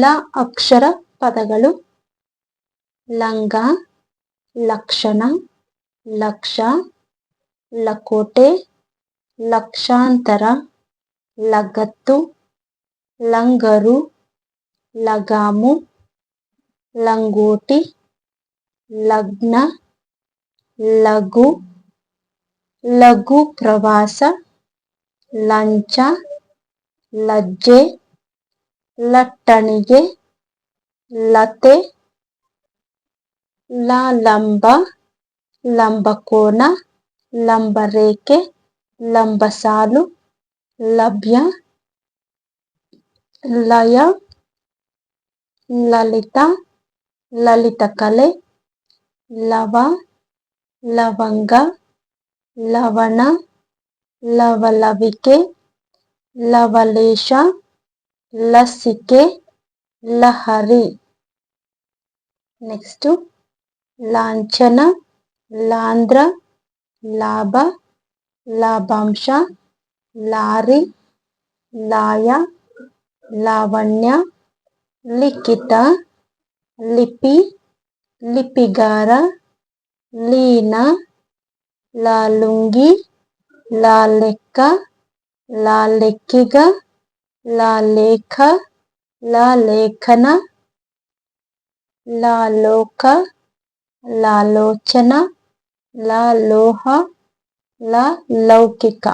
ಲ ಅಕ್ಷರ ಪದಗಳು. ಲಂಗ, ಲಕ್ಷಣ, ಲಕ್ಷ, ಲಕೋಟೆ, ಲಕ್ಷಾಂತರ, ಲಗತ್ತು, ಲಂಗರು, ಲಗಾಮು, ಲಂಗೋಟಿ, ಲಗ್ನ, ಲಘು ಲಘು ಪ್ರವಾಸ, ಲಂಚ, ಲಜ್ಜೆ. ಲಟ್ಟಣಿಗೆ ಲತೆ ಲಂಬ ಲಂಬಕೋನ, ಲಂಬರೇಖೆ, ಲಂಬಸಾಲು, ಲಭ್ಯ, ಲಯ, ಲಲಿತ ಲಲಿತ ಕಲೆ ಲವ, ಲವಂಗ, ಲವಣ, ಲವಲವಿಕೆ, ಲವಲೇಶ లసికే లహరి నెక్స్ట్ లాంఛన లాంధ్ర లాభ లాభాంశ లారి లాయ లావణ్య లిఖిత లిపి లిపిగార లీన లాలుంగి లాలెక్క లాలెక్కిగా లా లేఖ లా లేఖన లా లోక లా లోచన లా లోహ లా లౌకిక.